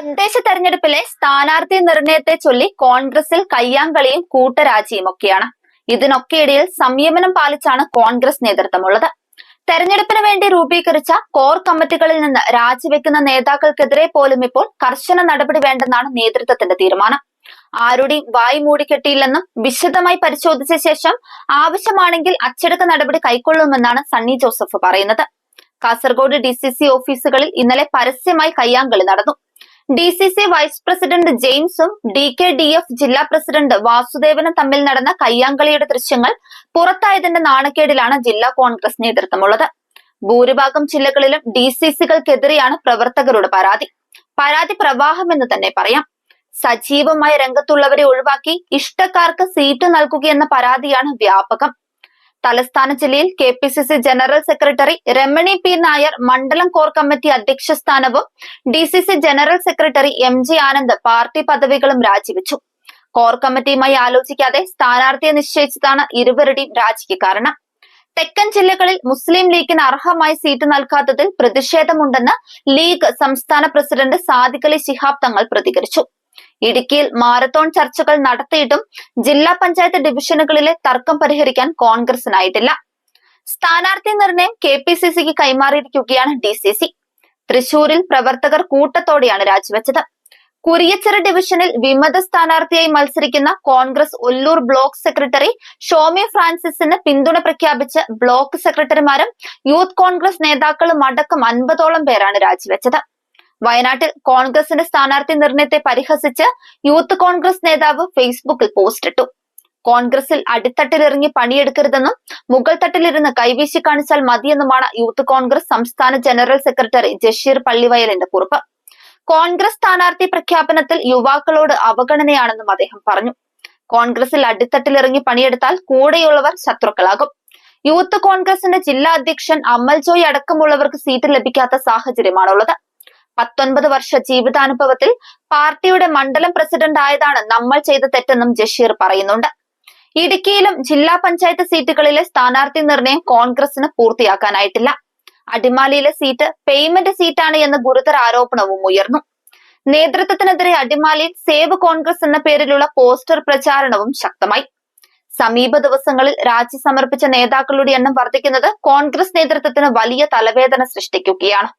തദ്ദേശ തെരഞ്ഞെടുപ്പിലെ സ്ഥാനാർത്ഥി നിർണയത്തെ ചൊല്ലി കോൺഗ്രസിൽ കയ്യാങ്കളിയും കൂട്ടരാജിയും ഒക്കെയാണ്. ഇതിനൊക്കെയിടയിൽ സംയമനം പാലിച്ചാണ് കോൺഗ്രസ് നേതൃത്വമുള്ളത്. തെരഞ്ഞെടുപ്പിന് വേണ്ടി രൂപീകരിച്ച കോർ കമ്മിറ്റികളിൽ നിന്ന് രാജിവെക്കുന്ന നേതാക്കൾക്കെതിരെ പോലും ഇപ്പോൾ കർശന നടപടി വേണ്ടെന്നാണ് നേതൃത്വത്തിന്റെ തീരുമാനം. ആരുടെയും വായി മൂടിക്കെട്ടിയില്ലെന്നും വിശദമായി പരിശോധിച്ച ശേഷം ആവശ്യമാണെങ്കിൽ അച്ചടക്ക നടപടി കൈക്കൊള്ളുമെന്നാണ് സണ്ണി ജോസഫ് പറയുന്നത്. കാസർഗോഡ് ഡി ഓഫീസുകളിൽ ഇന്നലെ പരസ്യമായി കയ്യാങ്കളി നടന്നു. D C C vice president ജെയിംസും D K D F ജില്ലാ പ്രസിഡന്റ് വാസുദേവനും തമ്മിൽ നടന്ന കയ്യാങ്കളിയുടെ ദൃശ്യങ്ങൾ പുറത്തായതിന്റെ നാണക്കേടിലാണ് ജില്ലാ കോൺഗ്രസ് നേതൃത്വമുള്ളത്. ഭൂരിഭാഗം ജില്ലകളിലും ഡി സി സികൾക്കെതിരെയാണ് പ്രവർത്തകരുടെ പരാതി. പരാതി പ്രവാഹം എന്ന് തന്നെ പറയാം. സജീവമായ രംഗത്തുള്ളവരെ ഒഴിവാക്കി ഇഷ്ടക്കാർക്ക് സീറ്റ് നൽകുകയെന്ന പരാതിയാണ് വ്യാപകം. തലസ്ഥാന ജില്ലയിൽ K P C C general secretary Ramani P Nair മണ്ഡലം കോർ കമ്മിറ്റി അധ്യക്ഷ സ്ഥാനവും D C C general secretary M G Anand party പദവികളും രാജിവെച്ചു. കോർ കമ്മിറ്റിയുമായി ആലോചിക്കാതെ സ്ഥാനാർത്ഥിയെ നിശ്ചയിച്ചതാണ് ഇരുവരുടെയും രാജിക്ക് കാരണം. തെക്കൻ ജില്ലകളിൽ മുസ്ലിം ലീഗിന് അർഹമായി സീറ്റ് നൽകാത്തതിൽ പ്രതിഷേധമുണ്ടെന്ന് ലീഗ് സംസ്ഥാന പ്രസിഡന്റ് സാദിഖലി ശിഹാബ് തങ്ങൾ പ്രതികരിച്ചു. ഇടുക്കിയിൽ മാരത്തോൺ ചർച്ചകൾ നടത്തിയിട്ടും ജില്ലാ പഞ്ചായത്ത് ഡിവിഷനുകളിലെ തർക്കം പരിഹരിക്കാൻ കോൺഗ്രസിനായിട്ടില്ല. സ്ഥാനാർത്ഥി നിർണയം കെ പി സി സിക്ക് കൈമാറിയിരിക്കുകയാണ് ഡി സി സി. തൃശൂരിൽ പ്രവർത്തകർ കൂട്ടത്തോടെയാണ് രാജിവെച്ചത്. കുരിയച്ചിറ ഡിവിഷനിൽ വിമത സ്ഥാനാർത്ഥിയായി മത്സരിക്കുന്ന Congress Ollur block secretary Xiaomi ഫ്രാൻസിസിന് പിന്തുണ പ്രഖ്യാപിച്ച് ബ്ലോക്ക് സെക്രട്ടറിമാരും യൂത്ത് കോൺഗ്രസ് നേതാക്കളും അടക്കം അൻപതോളം പേരാണ് രാജിവെച്ചത്. വയനാട്ടിൽ കോൺഗ്രസിന്റെ സ്ഥാനാർത്ഥി നിർണയത്തെ പരിഹസിച്ച് യൂത്ത് കോൺഗ്രസ് നേതാവ് ഫേസ്ബുക്കിൽ പോസ്റ്റ് ഇട്ടു. കോൺഗ്രസിൽ അടിത്തട്ടിലിറങ്ങി പണിയെടുക്കരുതെന്നും മുകൾ തട്ടിലിരുന്ന് കൈവീശി കാണിച്ചാൽ മതിയെന്നുമാണ് യൂത്ത് കോൺഗ്രസ് സംസ്ഥാന ജനറൽ സെക്രട്ടറി ജഷീർ പള്ളിവയലിന്റെ കുറിപ്പ്. കോൺഗ്രസ് സ്ഥാനാർത്ഥി പ്രഖ്യാപനത്തിൽ യുവാക്കളോട് അവഗണനയാണെന്നും അദ്ദേഹം പറഞ്ഞു. കോൺഗ്രസിൽ അടിത്തട്ടിലിറങ്ങി പണിയെടുത്താൽ കൂടെയുള്ളവർ ശത്രുക്കളാകും. യൂത്ത് കോൺഗ്രസിന്റെ ജില്ലാ അധ്യക്ഷൻ അമൽ ജോയ് അടക്കമുള്ളവർക്ക് സീറ്റ് ലഭിക്കാത്ത സാഹചര്യമാണുള്ളത്. പത്തൊൻപത് വർഷ ജീവിതാനുഭവത്തിൽ പാർട്ടിയുടെ മണ്ഡലം പ്രസിഡന്റ് ആയതാണ് നമ്മൾ ചെയ്ത തെറ്റെന്നും ജഷീർ പറയുന്നുണ്ട്. ഇടുക്കിയിലും ജില്ലാ പഞ്ചായത്ത് സീറ്റുകളിലെ സ്ഥാനാർത്ഥി നിർണയം കോൺഗ്രസിന് പൂർത്തിയാക്കാനായിട്ടില്ല. അടിമാലിയിലെ സീറ്റ് പേയ്മെന്റ് സീറ്റാണ് എന്ന ഗുരുതര ആരോപണവും ഉയർന്നു. നേതൃത്വത്തിനെതിരെ അടിമാലിയിൽ സേവ് കോൺഗ്രസ് എന്ന പേരിലുള്ള പോസ്റ്റർ പ്രചാരണവും ശക്തമായി. സമീപ ദിവസങ്ങളിൽ രാജി സമർപ്പിച്ച നേതാക്കളുടെ എണ്ണം വർദ്ധിക്കുന്നത് കോൺഗ്രസ് നേതൃത്വത്തിന് വലിയ തലവേദന സൃഷ്ടിക്കുകയാണ്.